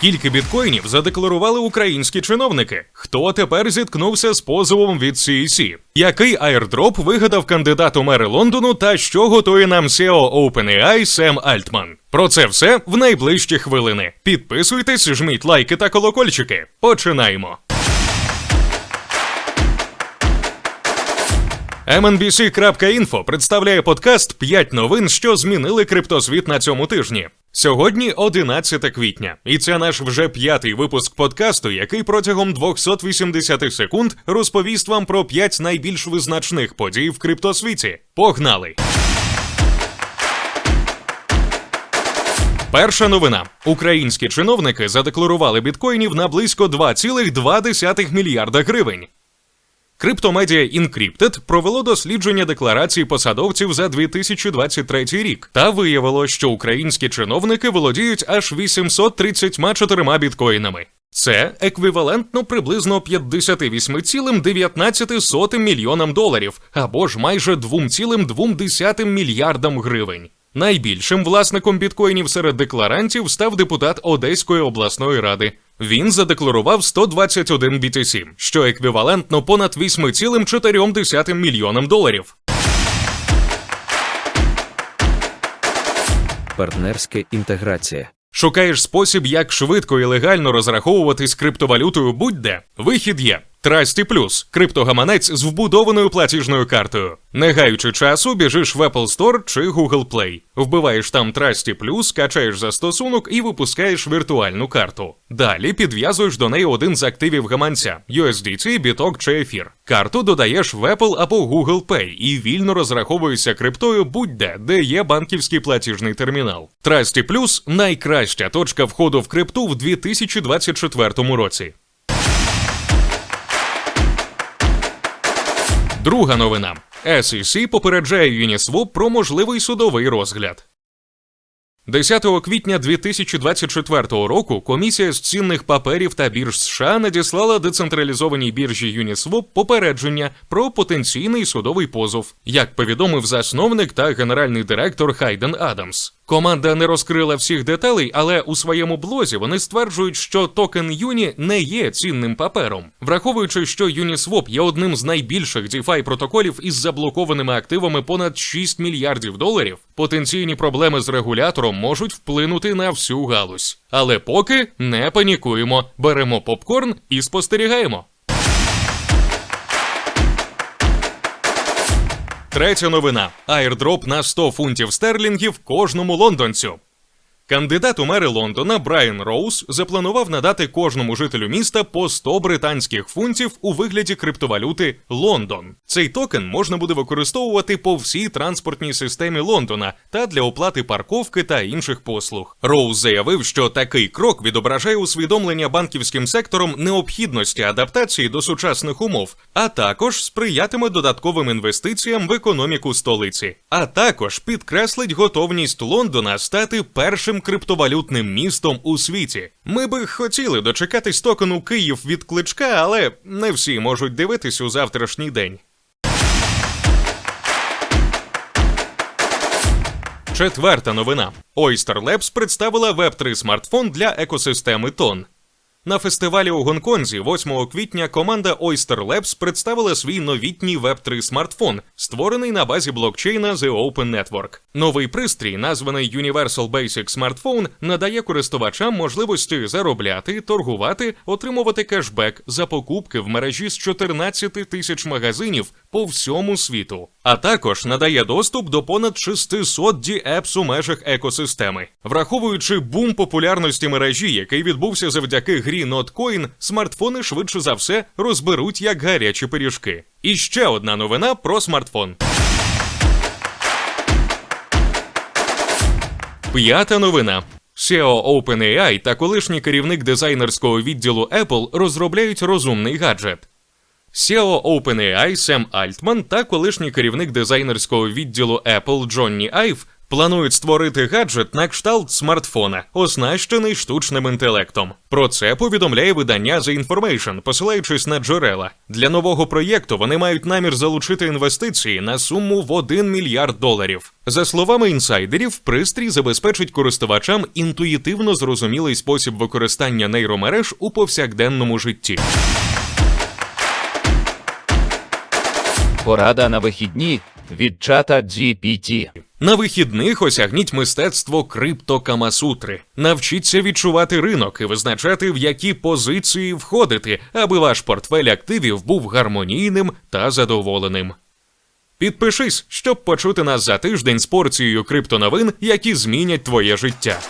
Скільки біткоїнів задекларували українські чиновники? Хто тепер зіткнувся з позовом від CEC? Який аірдроп вигадав кандидат у мери Лондону та що готує нам SEO OpenAI Сем Альтман? Про це все в найближчі хвилини. Підписуйтесь, жміть лайки та колокольчики. Починаємо. MNBC.info представляє подкаст «5 новин, що змінили криптосвіт на цьому тижні. Сьогодні 11 квітня, і це наш вже п'ятий випуск подкасту, який протягом 280 секунд розповість вам про 5 найбільш визначних подій в криптосвіті. Погнали! Перша новина: українські чиновники задекларували біткоїнів на близько 2,2 мільярда гривень. Криптомедіа Encrypted провело дослідження декларацій посадовців за 2023 рік та виявило, що українські чиновники володіють аж 834 біткоїнами. Це еквівалентно приблизно 58,19 мільйонам доларів або ж майже 2,2 мільярдам гривень. Найбільшим власником біткоїнів серед декларантів став депутат Одеської обласної ради. Він задекларував 121 BTC, що еквівалентно понад 8,4 мільйонам доларів. Партнерська інтеграція. Шукаєш спосіб, як швидко і легально розраховуватись криптовалютою будь-де? Вихід є. Trusty Plus – криптогаманець з вбудованою платіжною картою. Не гаючи часу, біжиш в Apple Store чи Google Play. Вбиваєш там Trusty Plus, качаєш застосунок і випускаєш віртуальну карту. Далі підв'язуєш до неї один з активів гаманця USDT, біток чи ефір. Карту додаєш в Apple або Google Pay і вільно розраховуєшся криптою будь-де, де є банківський платіжний термінал. Trusty Plus – найкраща точка входу в крипту в 2024 році. Друга новина. SEC попереджає Uniswap про можливий судовий розгляд. 10 квітня 2024 року комісія з цінних паперів та бірж США надіслала децентралізованій біржі Uniswap попередження про потенційний судовий позов, як повідомив засновник та генеральний директор Хайден Адамс. Команда не розкрила всіх деталей, але у своєму блозі вони стверджують, що токен Юні не є цінним папером, враховуючи, що Uniswap є одним з найбільших DeFi протоколів із заблокованими активами понад 6 мільярдів доларів. Потенційні проблеми з регулятором можуть вплинути на всю галузь. Але поки не панікуємо, беремо попкорн і спостерігаємо. Третя новина: аірдроп на 100 фунтів стерлінгів кожному лондонцю. Кандидат у мери Лондона Брайан Роуз запланував надати кожному жителю міста по 100 британських фунтів у вигляді криптовалюти Лондон. Цей токен можна буде використовувати по всій транспортній системі Лондона та для оплати парковки та інших послуг. Роуз заявив, що такий крок відображає усвідомлення банківським сектором необхідності адаптації до сучасних умов, а також сприятиме додатковим інвестиціям в економіку столиці, а також підкреслить готовність Лондона стати першим криптовалютним містом у світі. Ми би хотіли дочекатись токену Київ від кличка, але не всі можуть дивитись у завтрашній день. Четверта новина: Oyster Labs представила Web3 смартфон для екосистеми Тон. На фестивалі у Гонконзі 8 квітня команда Oyster Labs представила свій новітній Web3 смартфон, створений на базі блокчейна The Open Network. Новий пристрій, названий Universal Basic Smartphone, надає користувачам можливості заробляти, торгувати, отримувати кешбек за покупки в мережі з 14 тисяч магазинів по всьому світу, а також надає доступ до понад 600 DApps у межах екосистеми. Враховуючи бум популярності мережі, який відбувся завдяки грі NotCoin, смартфони швидше за все розберуть як гарячі пиріжки. І ще одна новина про смартфон. П'ята новина. SEO OpenAI та колишній керівник дизайнерського відділу Apple розробляють розумний гаджет. SEO OpenAI Сем Альтман та колишній керівник дизайнерського відділу Apple Джонні Айв Планують створити гаджет на кшталт смартфона, оснащений штучним інтелектом. Про це повідомляє видання The Information, посилаючись на джерела. Для нового проєкту вони мають намір залучити інвестиції на суму в 1 мільярд доларів. За словами інсайдерів, пристрій забезпечить користувачам інтуїтивно зрозумілий спосіб використання нейромереж у повсякденному житті. Порада на вихідні від чата GPT. На вихідних осягніть мистецтво криптокамасутри. Навчіться відчувати ринок і визначати, в які позиції входити, аби ваш портфель активів був гармонійним та задоволеним. Підпишись, щоб почути нас за тиждень з порцією криптоновин, які змінять твоє життя.